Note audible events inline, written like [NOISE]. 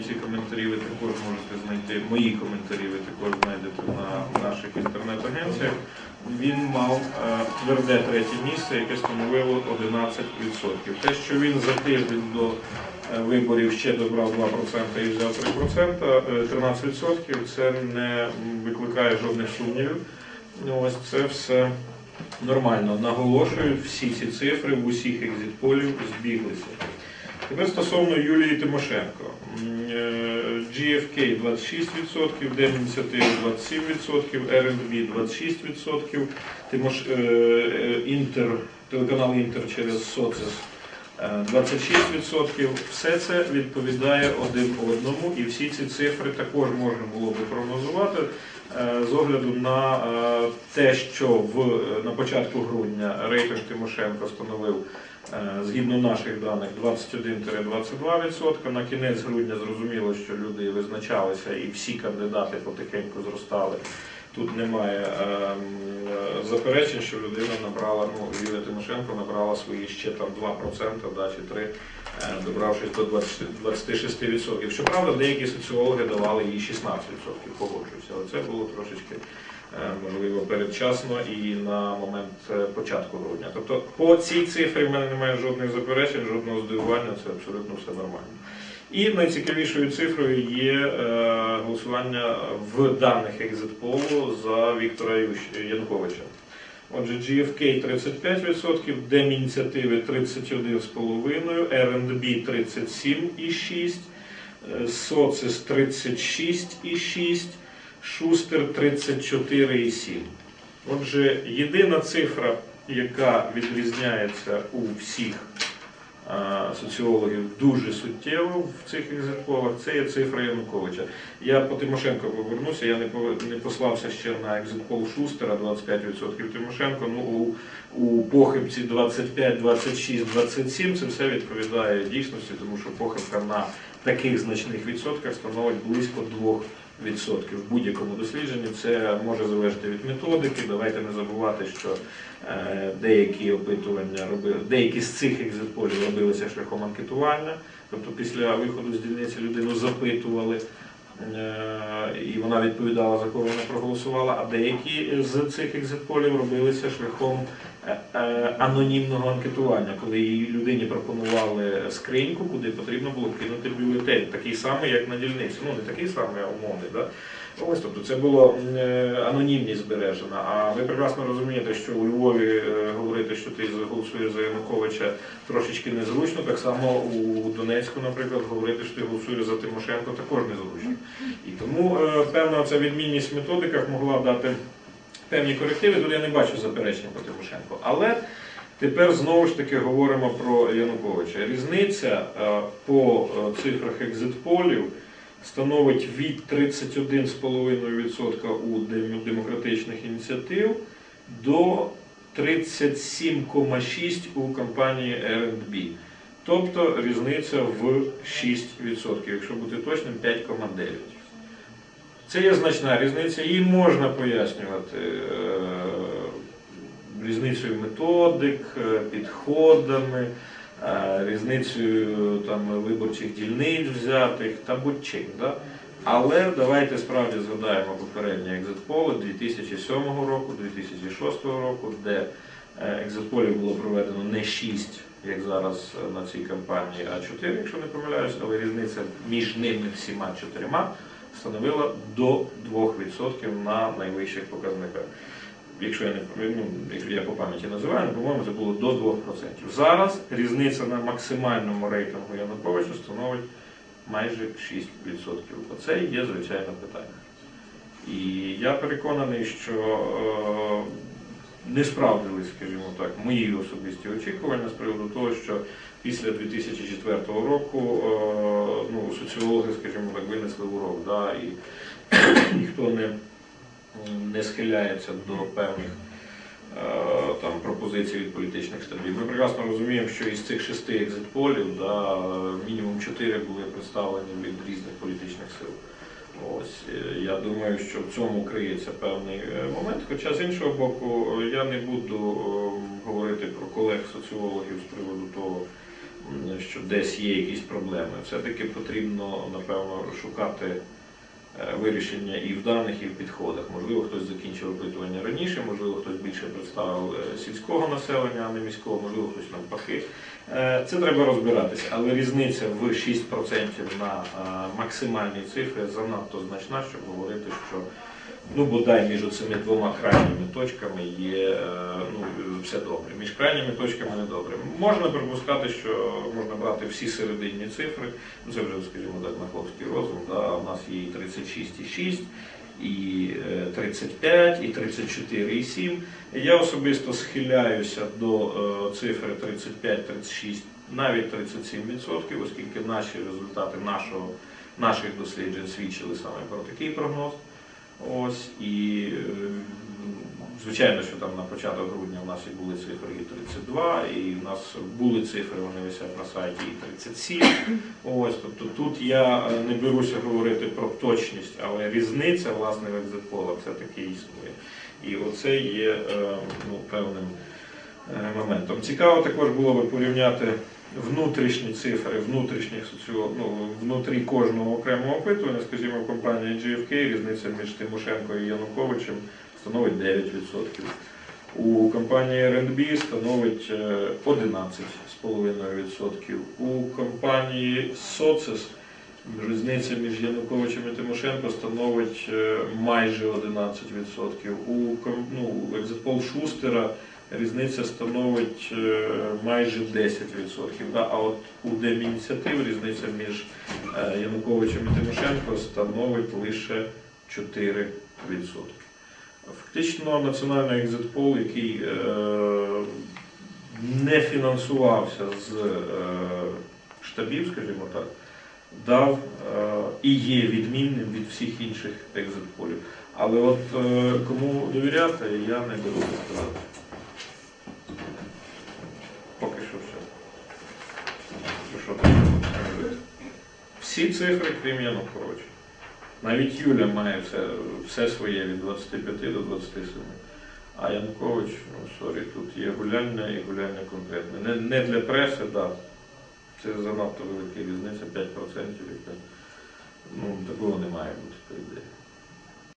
Ці коментарі ви також можете знайти, мої коментарі ви також знайдете на наших інтернет-агенціях. Він мав е, тверде третє місце, яке становило 11%. Те, що він за тиждень до е, виборів ще добрав 2% і взяв 3%, е, 13%, це не викликає жодних сумнівів. Ось це все нормально. Наголошую, всі ці цифри в усіх екзитполів збіглися. Тепер стосовно Юлії Тимошенко. Е, GFK 26%, Дем-ініціатива 27%, R&B 26%, Тимош... е, е, Інтер, телеканал Інтер через Соцес е, 26%. Все це відповідає один одному, і всі ці цифри також можна було би прогнозувати е, з огляду на е, те, що в, на початку грудня рейтинг Тимошенко становив Е, Згідно наших даних 21-22%. На кінець грудня зрозуміло, що люди визначалися і всі кандидати потихеньку зростали. Тут немає ем, е, заперечень, що людина набрала, ну Юлія Тимошенко набрала свої ще там 2% да, чи 3%, е, добравшись до 20, 26%. Щоправда, деякі соціологи давали їй 16%, погоджуюся, але це було трошечки е, можливо передчасно і на момент е, початку грудня. Тобто по цій цифрі в мене немає жодних заперечень, жодного здивування, це абсолютно все нормально. І найцікавішою цифрою є е, голосування в даних екзитполу за Віктора Януковича. Отже, GFK 35%, Демініціативи 31,5%, R&B 37,6%, е, Социс 36,6%, Шустер 34,7%. Отже, єдина цифра, яка відрізняється у всіх соціологів дуже суттєво в цих екзитполах, це є цифра Януковича. Я по Тимошенко повернуся, я не по- не послався ще на екзитпол Шустера 25% Тимошенко. Ну у, у похибці 25, 26, 27 це все відповідає дійсності, тому що похибка на таких значних відсотках становить близько 2%. В будь-якому дослідженні це може залежати від методики. Давайте не забувати, що е, деякі опитування робили, деякі з цих екзитполів робилися шляхом анкетування. Тобто після виходу з дільниці людину запитували, е, і вона відповідала, за кого вона проголосувала, а деякі з цих екзитполів робилися шляхом анонімного анкетування, коли їй людині пропонували скриньку, куди потрібно було кинути бюлетень, такий самий, як на дільниці. Ну не такий самий, а умовний. Да? Ось, тобто це було е, анонімність збережена. А ви прекрасно розумієте, що у Львові е, говорити, що ти голосуєш за Януковича трошечки незручно. Так само у Донецьку, наприклад, говорити, що ти голосуєш за Тимошенко, також незручно. І тому е, певна ця відмінність в методиках могла дати певні корективи. Тут я не бачу заперечень по Тимошенко. Але тепер знову ж таки говоримо про Януковича. Різниця е, по е, цифрах екзитполів становить від 31,5% у демократичних ініціатив до 37,6% у компанії R&B. Тобто різниця в 6%, якщо бути точним, 5,9%. Це є значна різниця, її можна пояснювати е, різницею методик, е, підходами, е, різницею там, виборчих дільниць взятих та будь-чим. Да? Але давайте справді згадаємо попередні екзитполи 2007 року, 2006 року, де екзитполів було проведено не 6, як зараз на цій кампанії, а 4, якщо не помиляюсь, але різниця між ними всіма чотирма становила до 2% на найвищих показниках. Якщо я не ну, я по пам'яті називаю, по-моєму, це було до 2%. Зараз різниця на максимальному рейтингу Януковича становить майже 6%. Оце є звичайне питання. І я переконаний, що е, не справдились, скажімо так, мої особисті очікування з приводу того, що після 2004 року е, ну, соціологи, скажімо так, винесли урок, да, і [COUGHS] ніхто не, не схиляється до певних е, там, пропозицій від політичних штабів. Ми прекрасно розуміємо, що із цих шести екзитполів да, мінімум чотири були представлені від різних політичних сил. Ось е, я думаю, що в цьому криється певний е, момент. Хоча з іншого боку, я не буду е, говорити про колег соціологів з приводу того, що десь є якісь проблеми. Все-таки потрібно, напевно, шукати е, вирішення і в даних, і в підходах. Можливо, хтось закінчив опитування раніше, можливо, хтось більше представив е, сільського населення, а не міського, можливо, хтось навпаки. Е, Це треба розбиратися, але різниця в 6% на максимальні цифри занадто значна, щоб говорити, що ну бодай між цими двома крайніми точками є е, ну, все добре. Між крайніми точками не добре. Можна припускати, що можна брати всі серединні цифри, ну це вже, скажімо так, на хлопський розум. Да? У нас є і 36,6, і е, 35, і 34,7. Я особисто схиляюся до е, цифри 35-36, навіть 37%, оскільки наші результати нашого, наших досліджень свідчили саме про такий прогноз. Ось і е, звичайно, що там на початок грудня у нас і були цифри і 32, і в нас були цифри, вони висять на сайті і 37. Ось, тобто тут я е, не беруся говорити про точність, але різниця власне в екзитполах все-таки існує. І оце є е, ну, певним моментом. Цікаво також було би порівняти внутрішні цифри, внутрішніх соціо... ну, внутрі кожного окремого опитування, скажімо, в компанії GFK різниця між Тимошенко і Януковичем становить 9%. У компанії R&B становить е, 11,5%. У компанії Соцес різниця між Януковичем і Тимошенко становить е, майже 11%. У ну, екзитпол Шустера різниця становить е, майже 10%. Да? А от у Демініціатив різниця між е, Януковичем і Тимошенко становить лише 4%. Фактично національний екзитпол, який е, не фінансувався з е, штабів, скажімо так, дав е, і є відмінним від всіх інших екзитполів. Але от е, кому довіряти, я не беру сказати. Поки що все. Що, що там робити? Всі цифри, крім Януковича. Навіть Юля має все, все своє від 25 до 27. А Янукович, ну сорі, тут є гуляння і гуляння конкретне. Не, не для преси, так. Да. Це занадто велика різниця, 5%. Яка, ну, такого не має бути, по ідеї.